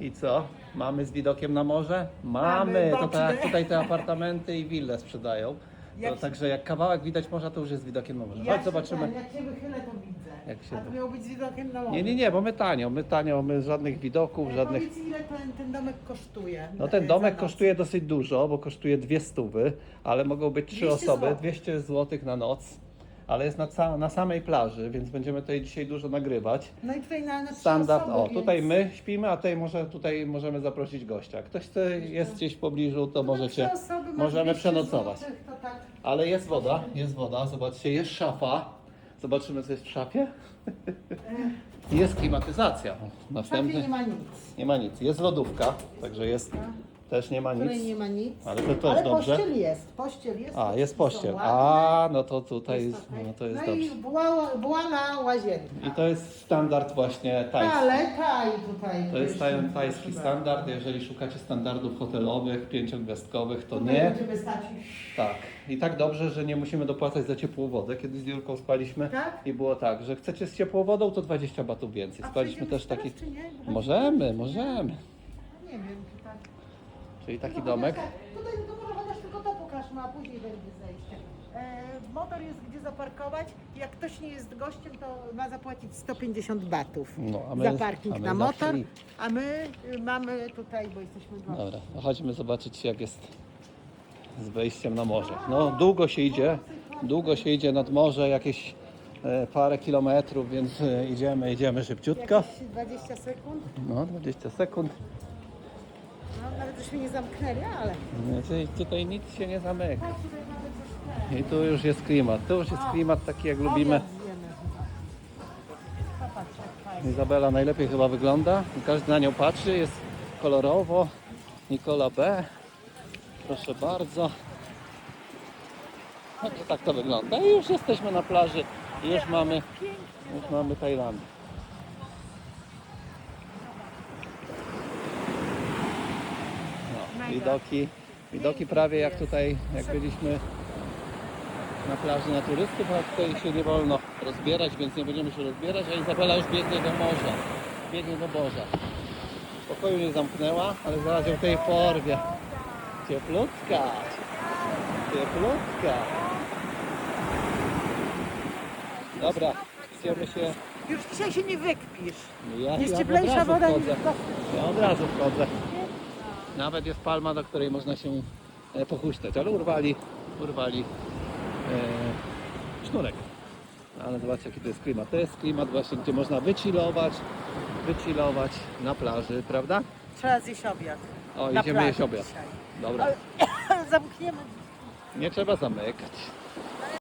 I co? Mamy z widokiem na morze? Mamy. Mamy, to tak jak tutaj te apartamenty i wille sprzedają. To, Jak- także jak kawałek widać morza, to już jest z widokiem na morze. Jak Chodź zobaczymy. Się, jak się wychylę, to widzę. Jak się- A to miało być z widokiem na morze. Nie, nie, nie, bo my tanio, my tanio, my żadnych widoków, E, żadnych... Powiedz, ile ten, ten domek kosztuje? No ten domek kosztuje dosyć dużo, bo kosztuje dwie stówy, ale mogą być trzy 200 osoby, złotych. 200 zł na noc, ale jest na, ca- na samej plaży, więc będziemy tutaj dzisiaj dużo nagrywać. No i tutaj na, na trzy Standard, osoby, o więc... tutaj my śpimy, a tutaj może tutaj możemy zaprosić gościa. Ktoś chce, jest gdzieś w pobliżu, to No, możecie, trzy osoby, masz możemy 200 przenocować. złotych, to tak. Ale jest woda, jest woda, zobaczcie, jest szafa. Zobaczymy co jest w szafie. Jest klimatyzacja. W szafie Następny. nie ma nic. Nie ma nic. Jest lodówka, także jest. Też nie ma nic. nie ma nic. Ale to też Ale dobrze. pościel jest, pościel jest. A, jest pościel. A, no to tutaj jest no to jest no dobrze. i była, była na łazienka. I to jest standard właśnie tajski. Ale taj tutaj. To jest taj, tajski standard. Jeżeli szukacie standardów hotelowych, pięciogwiazdkowych, to Tutaj nie. będziemy stać. Tak. I tak dobrze, że nie musimy dopłacać za ciepłą wodę. Kiedyś z Julką spaliśmy Tak? i było tak, że chcecie z ciepłą wodą, to 20 batów więcej. A Spaliśmy przejdziemy też teraz, taki... czy nie? Bo- Możemy, możemy. Nie wiem, czy tak. Czyli taki No, domek. tak, Tutaj to może chociaż tylko to pokażmy, a później będzie zejście. E, motor jest gdzie zaparkować. Jak ktoś nie jest gościem, to ma zapłacić 150 batów No, a my- za parking a my na motor. A my y, mamy tutaj, bo jesteśmy gości. Dobra, no chodźmy zobaczyć jak jest z wejściem na morze. No długo się idzie, długo się idzie nad morze, jakieś e, parę kilometrów, więc e, idziemy, idziemy szybciutko. Jakieś 20 sekund. No 20 sekund. No, nawet żeśmy nie zamknęli, ale Nie, Tutaj, nic się nie zamyka. I tu już jest klimat. Tu już jest klimat taki jak lubimy. Popatrz, jak fajnie. Izabela najlepiej chyba wygląda. Każdy na nią patrzy, jest kolorowo. Nikola B. Proszę bardzo. No to tak to wygląda. I już jesteśmy na plaży. I Już mamy, już mamy Tajlandię. No, widoki, widoki prawie jak tutaj, jak byliśmy na plaży na turystów, a tutaj się nie wolno rozbierać, więc nie będziemy się rozbierać, a Izabela już biegnie do morza. Biegnie do morza. W pokoju nie zamknęła, ale zaraz ją tutaj porwie. Cieplutka. Cieplutka. Dobra, idziemy się. Już dzisiaj się nie wykpisz. Ja, Jest ja cieplejsza woda niż w Ja od razu wchodzę. Nawet jest palma, do której można się e, pochuśtać, ale urwali, urwali e, sznurek. Ale zobaczcie jaki to jest klimat. To jest klimat właśnie, gdzie można wychillować, wychillować na plaży, prawda? Trzeba zjeść obiad. O, Na idziemy jeść obiad. dzisiaj. Dobra, Ale zamkniemy. nie trzeba zamykać.